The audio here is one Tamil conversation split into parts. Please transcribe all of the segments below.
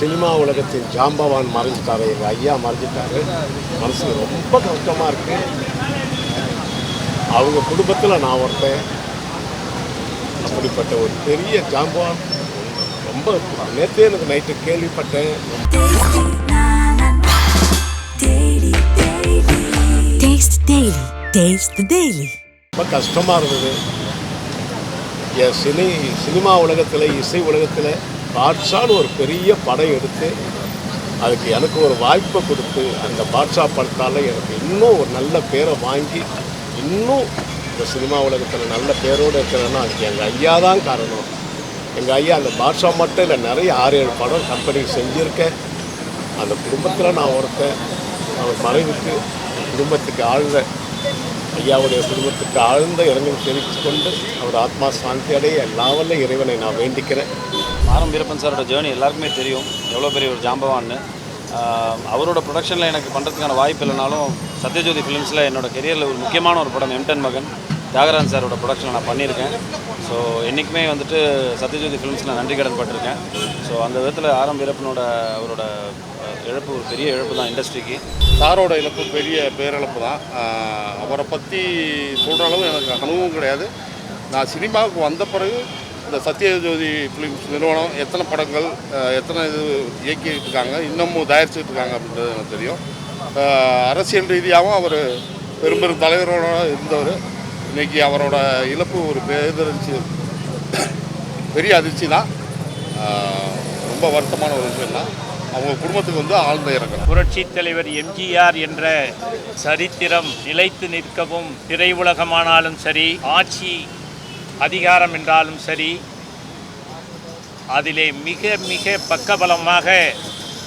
சினிமா உலகத்தின் ஜாம்பவான் மறைஞ்சிட்டாரு எங்கள் ஐயா மறைஞ்சிட்டாரு. மனசு ரொம்ப கஷ்டமாக இருக்கு. அவங்க குடும்பத்தில் நான் ஒருத்தன். அப்படிப்பட்ட ஒரு பெரிய ஜாம்பவான். ரொம்ப நேற்றே எனக்கு நைட்டு கேள்விப்பட்டேன். ரொம்ப கஷ்டமாக இருந்தது. என் சினி சினிமா உலகத்தில் இசை உலகத்தில் பாட்ஷான்னு ஒரு பெரிய படம் எடுத்து அதுக்கு எனக்கு ஒரு வாய்ப்பை கொடுத்து அந்த பாட்ஷா படத்தால் எனக்கு இன்னும் ஒரு நல்ல பேரை வாங்கி இன்னும் இந்த சினிமா உலகத்தில் நல்ல பேரோடு இருக்கிறேன்னா அதுக்கு எங்கள் ஐயா தான் காரணம். எங்கள் ஐயா அந்த பாட்ஷா மட்டும் இல்லை நிறைய ஆறு ஏழு படம் கம்பெனி செஞ்சுருக்கேன் அந்த குடும்பத்தில் நான் ஒருத்தன். அவர் மறைவுக்கு குடும்பத்துக்கு ஆழ்ந்த ஐயாவுடைய குடும்பத்துக்கு ஆழ்ந்த இரங்கல் தெரிவித்து கொண்டு அவர் ஆத்மா சாந்தி அடைய எல்லாவல்ல இறைவனை நான் வேண்டிக்கிறேன். ஆரம் வீரப்பன் சாரோட ஜேர்னி எல்லாருக்குமே தெரியும். எவ்வளோ பெரிய ஒரு ஜாம்பவான்னு. அவரோட ப்ரொடக்ஷனில் எனக்கு பண்ணுறதுக்கான வாய்ப்பு இல்லைனாலும் சத்யஜோதி ஃபிலிம்ஸில் என்னோட கெரியரில் ஒரு முக்கியமான ஒரு படம் எம்டன் மகன் தியாகராஜன் சாரோட ப்ரொடக்ஷனில் நான் பண்ணியிருக்கேன். ஸோ என்றைக்குமே வந்துட்டு சத்யஜோதி ஃபிலிம்ஸில் நன்றி கடன் பட்டிருக்கேன். ஸோ அந்த விதத்தில் ஆரம் வீரப்பனோட அவரோட இழப்பு ஒரு பெரிய இழப்பு தான் இண்டஸ்ட்ரிக்கு. சாரோட இழப்பு பெரிய பேரிழப்பு தான். அவரை பற்றி சொல்கிற அளவு எனக்கு அனுபவம் கிடையாது. நான் சினிமாவுக்கு வந்த பிறகு இந்த சத்யஜோதி ஃபிலிம்ஸ் நிறுவனம் எத்தனை படங்கள் எத்தனை இது இயக்கிட்டு இருக்காங்க இன்னமும் தயாரிச்சுட்டு இருக்காங்க அப்படின்றது எனக்கு தெரியும். அரசியல் ரீதியாகவும் அவர் பெரும் பெரும் தலைவரோட இருந்தவர். இன்னைக்கு அவரோட இழப்பு ஒரு பேரதிர்ச்சி பெரிய அதிர்ச்சி தான். ரொம்ப வருத்தமான ஒரு விஷயம் தான். அவங்க குடும்பத்துக்கு வந்து ஆழ்ந்த இறக்கம் புரட்சி தலைவர் எம்ஜிஆர் என்ற சரித்திரம் நிலைத்து நிற்கவும் திரையுலகமானாலும் சரி ஆட்சி அதிகாரம் என்றாலும் சரி அதிலே மிக மிக பக்கபலமாக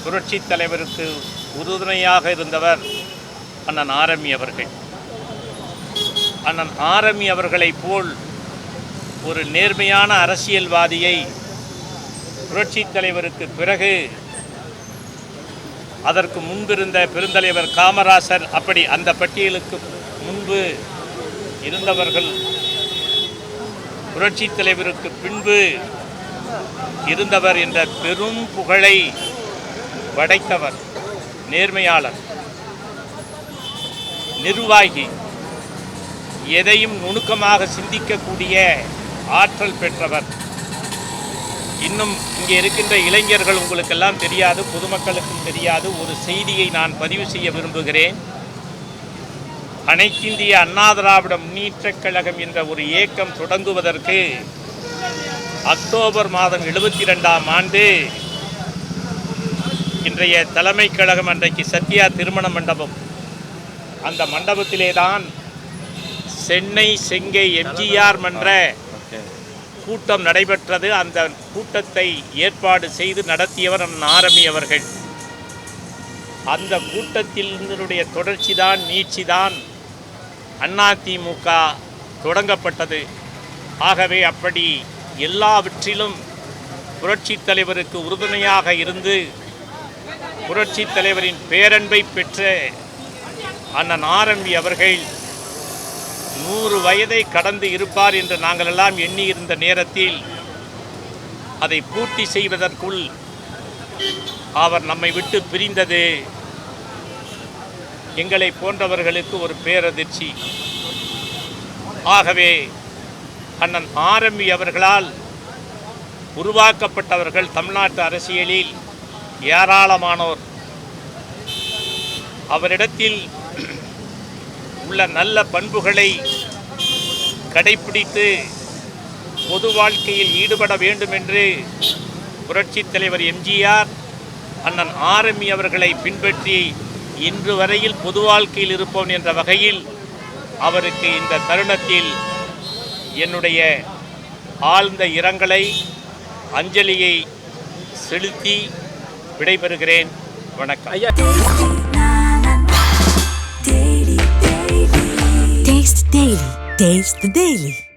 புரட்சித் தலைவருக்கு உறுதுணையாக இருந்தவர் அண்ணன் ஆரமி அவர்கள். அண்ணன் ஆரமி அவர்களைப் போல் ஒரு நேர்மையான அரசியல்வாதியை புரட்சி தலைவருக்கு பிறகு அதற்கு முன்பிருந்த பெருந்தலைவர் காமராசர் அப்படி அந்த பட்டியலுக்கு முன்பு இருந்தவர்கள் புரட்சித் தலைவருக்கு பின்பு இருந்தவர் என்ற பெரும் புகழை படைத்தவர் நேர்மையாளர் நிர்வாகி எதையும் நுணுக்கமாக சிந்திக்கக்கூடிய ஆற்றல் பெற்றவர். இன்னும் இங்கே இருக்கின்ற இளைஞர்கள் உங்களுக்கெல்லாம் தெரியாது பொதுமக்களுக்கும் தெரியாது. ஒரு செய்தியை நான் பதிவு செய்ய விரும்புகிறேன். அனைத்திந்திய அண்ணா திராவிட முன்னேற்றக் கழகம் என்ற ஒரு இயக்கம் தொடங்குவதற்கு அக்டோபர் மாதம் எழுபத்தி ரெண்டாம் ஆண்டு இன்றைய தலைமை கழகம் அன்றைக்கு சத்யா திருமண மண்டபம். அந்த மண்டபத்திலே தான் சென்னை செங்கை எம்ஜிஆர் மன்ற கூட்டம் நடைபெற்றது. அந்த கூட்டத்தை ஏற்பாடு செய்து நடத்தியவர் அண்ணன் ஆரமி அவர்கள். அந்த கூட்டத்தினுடைய தொடர்ச்சி தான் நீட்சி தான் அதிமுக தொடங்கப்பட்டது. ஆகவே அப்படி எல்லாவற்றிலும் புரட்சித் தலைவருக்கு உறுதுணையாக இருந்து புரட்சித் தலைவரின் பேரன்பை பெற்ற அண்ணன் ஆரம்பி அவர்கள் நூறு வயதை கடந்து இருப்பார் என்று நாங்கள் எல்லாம் எண்ணியிருந்த நேரத்தில் அதை பூர்த்தி செய்வதற்குள் அவர் நம்மை விட்டு பிரிந்தது. எங்களை போன்றவர்களுக்கு ஒரு பேரதிர்ச்சி. ஆகவே அண்ணன் ஆரம்பி அவர்களால் உருவாக்கப்பட்டவர்கள் தமிழ்நாட்டு அரசியலில் ஏராளமானோர். அவரிடத்தில் உள்ள நல்ல பண்புகளை கடைப்பிடித்து பொது வாழ்க்கையில் ஈடுபட வேண்டும் என்று புரட்சித் தலைவர் எம்ஜிஆர் அண்ணன் ஆரம்பி அவர்களை பின்பற்றி இன்று வரையில் பொது வாழ்க்கையில் இருப்போம் என்ற வகையில் அவருக்கு இந்த தருணத்தில் என்னுடைய ஆழ்ந்த இரங்கலை அஞ்சலியை செலுத்தி விடைபெறுகிறேன் வணக்கம் Daily. Taste the Daily.